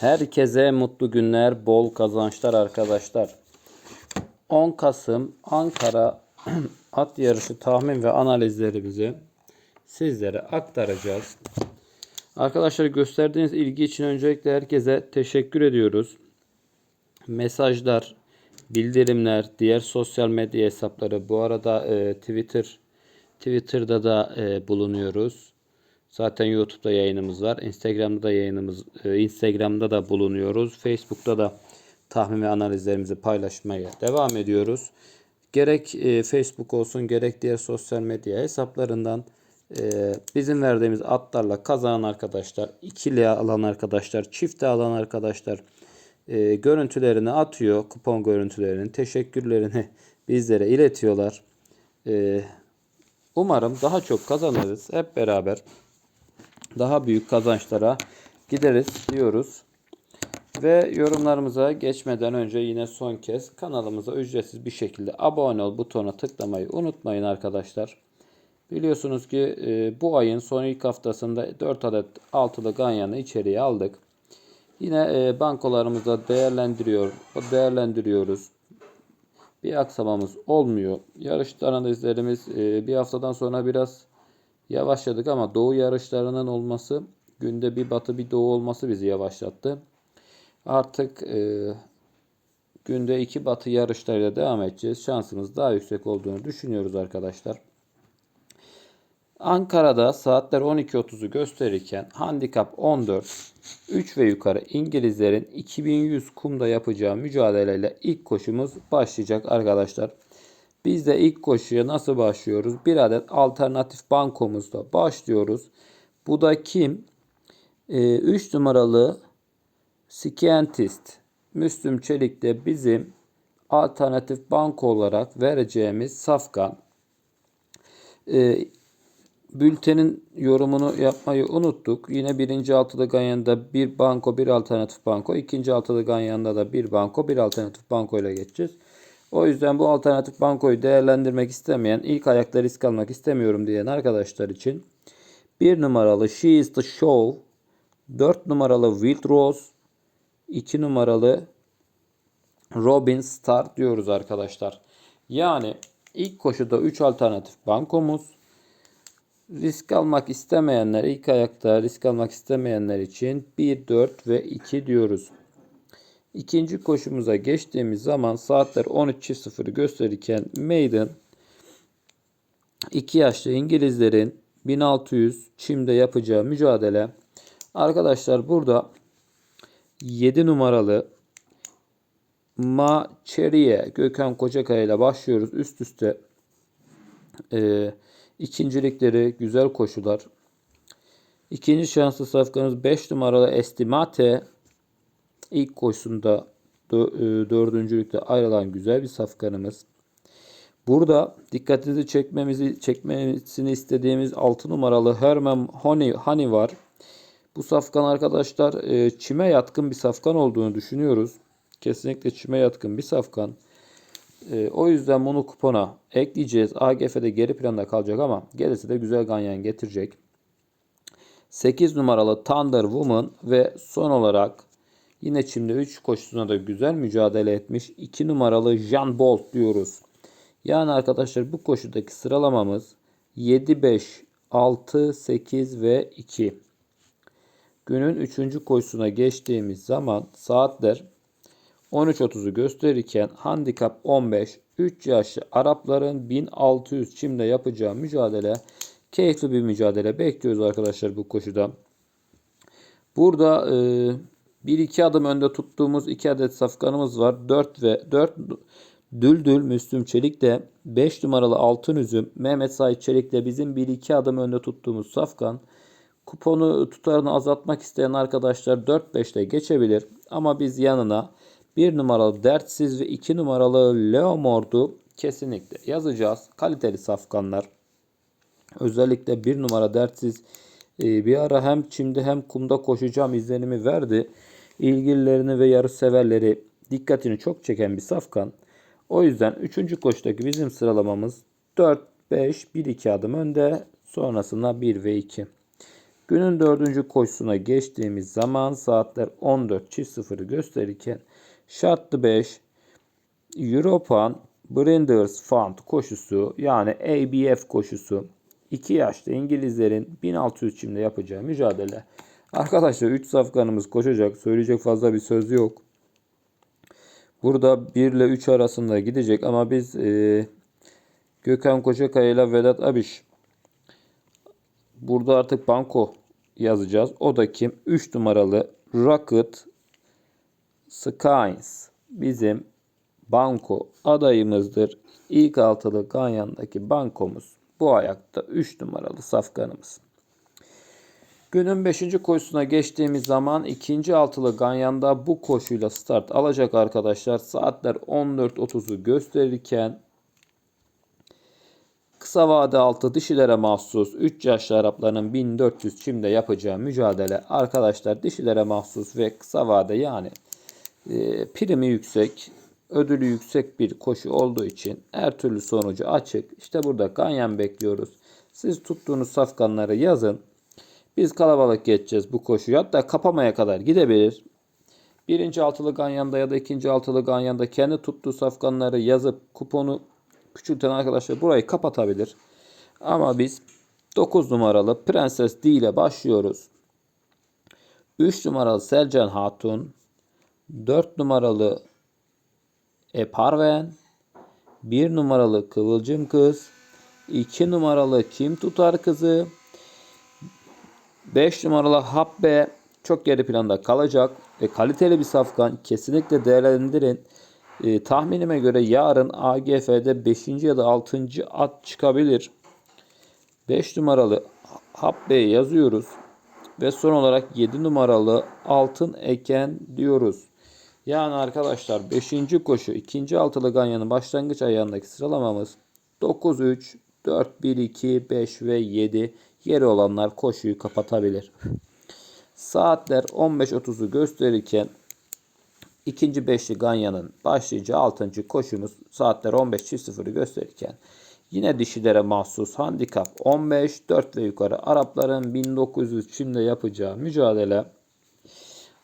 Herkese mutlu günler, bol kazançlar arkadaşlar. 10 Kasım Ankara at yarışı tahmin ve analizlerimizi sizlere aktaracağız. Arkadaşlar gösterdiğiniz ilgi için öncelikle herkese teşekkür ediyoruz. Mesajlar, bildirimler, diğer sosyal medya hesapları. Bu arada e, Twitter Twitter'da da e, bulunuyoruz. Zaten YouTube'da yayınımız var. Instagram'da da yayınımız, e, Instagram'da da bulunuyoruz. Facebook'ta da tahmin ve analizlerimizi paylaşmaya devam ediyoruz. Gerek e, Facebook olsun gerek diğer sosyal medya hesaplarından e, bizim verdiğimiz atlarla kazanan arkadaşlar, ikili alan arkadaşlar, çifte alan arkadaşlar görüntülerini atıyor. Kupon görüntülerinin teşekkürlerini bizlere iletiyorlar. Umarım daha çok kazanırız hep beraber daha büyük kazançlara gideriz diyoruz. Ve yorumlarımıza geçmeden önce yine son kez kanalımıza ücretsiz bir şekilde abone ol butonuna tıklamayı unutmayın arkadaşlar. Biliyorsunuz ki e, bu ayın son ilk haftasında 4 adet altılı ganyanı içeriye aldık. Yine e, bankolarımızda değerlendiriyor, değerlendiriyoruz. Bir aksamamız olmuyor. Yarışlar analizlerimiz e, bir haftadan sonra biraz yavaşladık ama doğu yarışlarının olması günde bir batı bir doğu olması bizi yavaşlattı. Artık e, günde iki batı yarışlarıyla devam edeceğiz. Şansımız daha yüksek olduğunu düşünüyoruz arkadaşlar. Ankara'da saatler 12.30'u gösterirken handikap 14, 3 ve yukarı İngilizlerin 2100 kumda yapacağı mücadeleyle ilk koşumuz başlayacak arkadaşlar. Biz de ilk koşuya nasıl başlıyoruz? Bir adet alternatif bankomuzda başlıyoruz. Bu da kim? 3 ee, numaralı Scientist. Müslüm Çelik de bizim alternatif banko olarak vereceğimiz safkan. Ee, bültenin yorumunu yapmayı unuttuk. Yine birinci altılı ganyanında bir banko, bir alternatif banko. ikinci altılı ganyanında da bir banko, bir alternatif banko ile geçeceğiz. O yüzden bu alternatif bankoyu değerlendirmek istemeyen, ilk ayakta risk almak istemiyorum diyen arkadaşlar için 1 numaralı She is the Show, 4 numaralı Wild Rose, 2 numaralı Robin Star diyoruz arkadaşlar. Yani ilk koşuda 3 alternatif bankomuz. Risk almak istemeyenler, ilk ayakta risk almak istemeyenler için 1, 4 ve 2 diyoruz. İkinci koşumuza geçtiğimiz zaman saatler 13.00'ı gösterirken Maiden 2 yaşlı İngilizlerin 1600 çimde yapacağı mücadele. Arkadaşlar burada 7 numaralı Ma Cheriye Gökhan Kocakaya ile başlıyoruz. Üst üste e, ikincilikleri güzel koşular. İkinci şanslı safkanız 5 numaralı Estimate İlk koşusunda e, dördüncülükte ayrılan güzel bir safkanımız. Burada dikkatinizi çekmemizi çekmesini istediğimiz 6 numaralı Herman Honey, Honey var. Bu safkan arkadaşlar e, çime yatkın bir safkan olduğunu düşünüyoruz. Kesinlikle çime yatkın bir safkan. E, o yüzden bunu kupona ekleyeceğiz. AGF'de geri planda kalacak ama gerisi de güzel ganyan getirecek. 8 numaralı Thunder Woman ve son olarak Yine Çim'de 3 koşusuna da güzel mücadele etmiş. 2 numaralı Jean Bolt diyoruz. Yani arkadaşlar bu koşudaki sıralamamız 7, 5, 6, 8 ve 2. Günün 3. koşusuna geçtiğimiz zaman saatler 13.30'u gösterirken handikap 15, 3 yaşlı Arapların 1600 çimde yapacağı mücadele keyifli bir mücadele bekliyoruz arkadaşlar bu koşuda. Burada e, bir iki adım önde tuttuğumuz iki adet safkanımız var. 4 ve 4 Düldül Müslüm Çelik de 5 numaralı Altın Üzüm Mehmet Said Çelik de bizim bir iki adım önde tuttuğumuz safkan. Kuponu tutarını azaltmak isteyen arkadaşlar 4-5 ile geçebilir. Ama biz yanına 1 numaralı Dertsiz ve 2 numaralı Leomord'u kesinlikle yazacağız. Kaliteli safkanlar. Özellikle 1 numara Dertsiz e, bir ara hem çimde hem kumda koşacağım izlenimi verdi ilgililerini ve yarış severleri dikkatini çok çeken bir safkan. O yüzden 3. koşudaki bizim sıralamamız 4, 5, 1, 2 adım önde. Sonrasında 1 ve 2. Günün dördüncü koşusuna geçtiğimiz zaman saatler 14.00'ı gösterirken şartlı 5 European Breeders Fund koşusu yani ABF koşusu 2 yaşlı İngilizlerin 1600 çimde yapacağı mücadele. Arkadaşlar 3 safkanımız koşacak. Söyleyecek fazla bir söz yok. Burada 1 ile 3 arasında gidecek ama biz e, Gökhan Koçakaya ile Vedat Abiş burada artık banko yazacağız. O da kim? 3 numaralı Rocket Skynes bizim banko adayımızdır. İlk altılı Ganyan'daki bankomuz bu ayakta 3 numaralı safkanımız. Günün 5. koşusuna geçtiğimiz zaman ikinci altılı Ganyan'da bu koşuyla start alacak arkadaşlar. Saatler 14.30'u gösterirken kısa vade altı dişilere mahsus 3 yaşlı Arapların 1400 çimde yapacağı mücadele arkadaşlar dişilere mahsus ve kısa vade yani e, primi yüksek ödülü yüksek bir koşu olduğu için her türlü sonucu açık. İşte burada Ganyan bekliyoruz. Siz tuttuğunuz safkanları yazın. Biz kalabalık geçeceğiz bu koşuyu. Hatta kapamaya kadar gidebilir. Birinci altılı Ganyan'da ya da ikinci altılı Ganyan'da kendi tuttuğu safkanları yazıp kuponu küçülten arkadaşlar burayı kapatabilir. Ama biz 9 numaralı Prenses D ile başlıyoruz. 3 numaralı Selcan Hatun, 4 numaralı Eparven, 1 numaralı Kıvılcım Kız, 2 numaralı Kim Tutar Kızı, 5 numaralı Habbe çok geri planda kalacak. E, kaliteli bir safkan. Kesinlikle değerlendirin. E, tahminime göre yarın AGF'de 5. ya da 6. at çıkabilir. 5 numaralı Habbe'yi yazıyoruz. Ve son olarak 7 numaralı Altın Eken diyoruz. Yani arkadaşlar 5. koşu 2. altılı Ganyan'ın başlangıç ayağındaki sıralamamız 9 3 4 1 2 5 ve 7 yeri olanlar koşuyu kapatabilir. Saatler 15.30'u gösterirken ikinci beşli Ganyan'ın başlayacağı 6. koşumuz saatler 15.00'ı gösterirken yine dişilere mahsus handikap 15 4 ve yukarı Arapların 1900 çimde yapacağı mücadele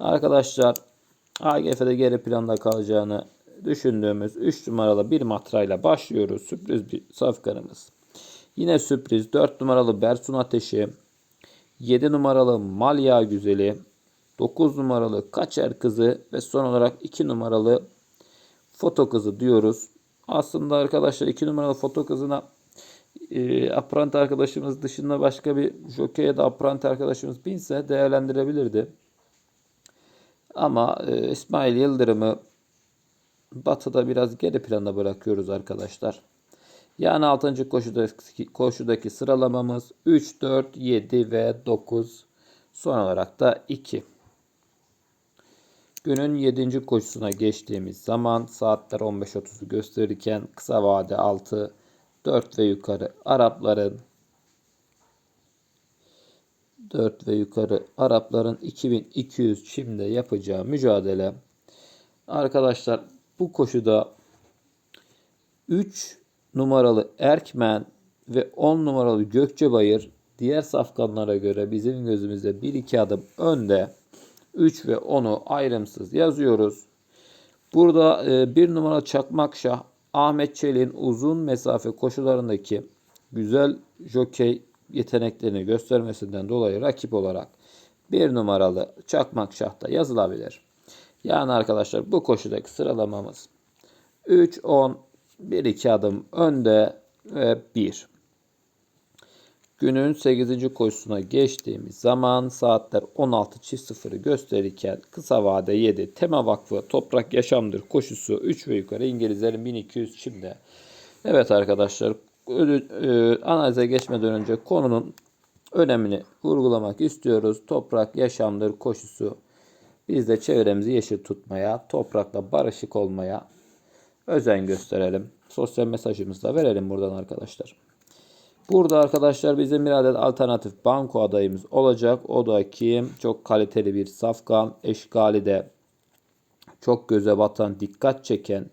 arkadaşlar AGF'de geri planda kalacağını düşündüğümüz 3 numaralı bir matrayla başlıyoruz. Sürpriz bir safkanımız. Yine sürpriz 4 numaralı Bersun Ateşi, 7 numaralı Malya Güzeli, 9 numaralı Kaçer Kızı ve son olarak 2 numaralı Foto Kızı diyoruz. Aslında arkadaşlar 2 numaralı Foto Kızı'na e, apprenti arkadaşımız dışında başka bir jockey ya da apprenti arkadaşımız binse değerlendirebilirdi. Ama e, İsmail Yıldırım'ı batıda biraz geri planda bırakıyoruz arkadaşlar. Yani 6. koşudaki, koşudaki sıralamamız 3, 4, 7 ve 9. Son olarak da 2. Günün 7. koşusuna geçtiğimiz zaman saatler 15.30'u gösterirken kısa vade 6, 4 ve yukarı Arapların 4 ve yukarı Arapların 2200 çimde yapacağı mücadele. Arkadaşlar bu koşuda 3 numaralı Erkmen ve 10 numaralı Gökçebayır diğer safkanlara göre bizim gözümüzde 1-2 adım önde. 3 ve 10'u ayrımsız yazıyoruz. Burada 1 e, numara Çakmakşah Ahmet Çelik'in uzun mesafe koşularındaki güzel jokey yeteneklerini göstermesinden dolayı rakip olarak 1 numaralı Çakmakşah'ta yazılabilir. Yani arkadaşlar bu koşudaki sıralamamız 3, 10, 1-2 adım önde ve 1. Günün 8. koşusuna geçtiğimiz zaman saatler 16.00'ı gösterirken kısa vade 7 Tema Vakfı Toprak Yaşamdır koşusu 3 ve yukarı İngilizlerin 1200 çimde. Evet arkadaşlar e, analize geçmeden önce konunun önemini vurgulamak istiyoruz. Toprak Yaşamdır koşusu biz de çevremizi yeşil tutmaya, toprakla barışık olmaya özen gösterelim. Sosyal mesajımızı da verelim buradan arkadaşlar. Burada arkadaşlar bizim bir adet alternatif banko adayımız olacak. O da kim? Çok kaliteli bir safkan. Eşkali de çok göze batan, dikkat çeken,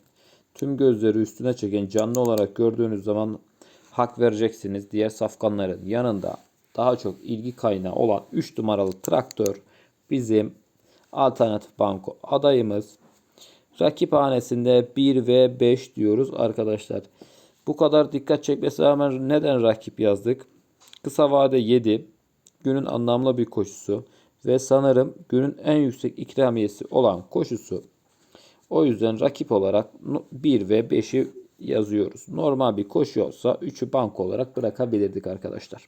tüm gözleri üstüne çeken canlı olarak gördüğünüz zaman hak vereceksiniz. Diğer safkanların yanında daha çok ilgi kaynağı olan 3 numaralı traktör bizim alternatif banko adayımız. Rakip hanesinde 1 ve 5 diyoruz arkadaşlar. Bu kadar dikkat çekmesine rağmen neden rakip yazdık? Kısa vade 7. Günün anlamlı bir koşusu. Ve sanırım günün en yüksek ikramiyesi olan koşusu. O yüzden rakip olarak 1 ve 5'i yazıyoruz. Normal bir koşu olsa 3'ü banko olarak bırakabilirdik arkadaşlar.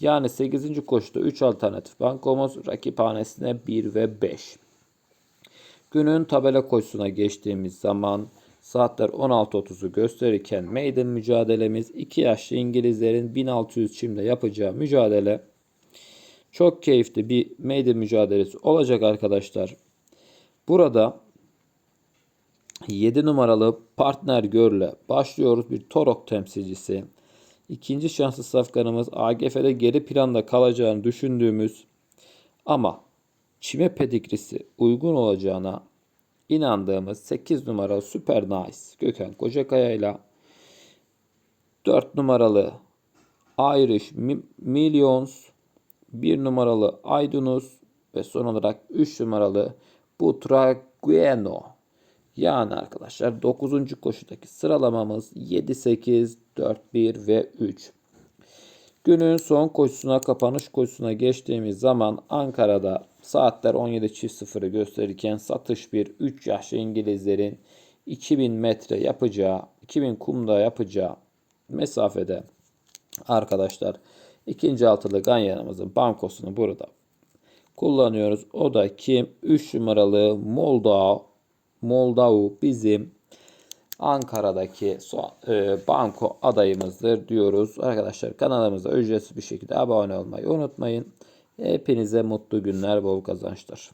Yani 8. koşuda 3 alternatif bankomuz rakip hanesine 1 ve 5. Günün tabela koşusuna geçtiğimiz zaman saatler 16.30'u gösterirken maiden mücadelemiz 2 yaşlı İngilizlerin 1600 çimde yapacağı mücadele çok keyifli bir maiden mücadelesi olacak arkadaşlar. Burada 7 numaralı partner görle başlıyoruz. Bir Torok temsilcisi. İkinci şanslı safkanımız AGF'de geri planda kalacağını düşündüğümüz ama çime pedigrisi uygun olacağına inandığımız 8 numaralı Super Nice Gökhan Kocakaya ile 4 numaralı Irish Mi- Millions 1 numaralı Aydınus ve son olarak 3 numaralı Butragueno. Yani arkadaşlar 9. koşudaki sıralamamız 7, 8, 4, 1 ve 3. Günün son koşusuna kapanış koşusuna geçtiğimiz zaman Ankara'da saatler 17.00'ı gösterirken satış bir 3 yaşlı İngilizlerin 2000 metre yapacağı, 2000 kumda yapacağı mesafede arkadaşlar ikinci altılı ganyanımızın bankosunu burada kullanıyoruz. O da kim? 3 numaralı Moldau. Moldau bizim Ankara'daki e, banko adayımızdır diyoruz. Arkadaşlar kanalımıza ücretsiz bir şekilde abone olmayı unutmayın. Hepinize mutlu günler, bol kazançlar.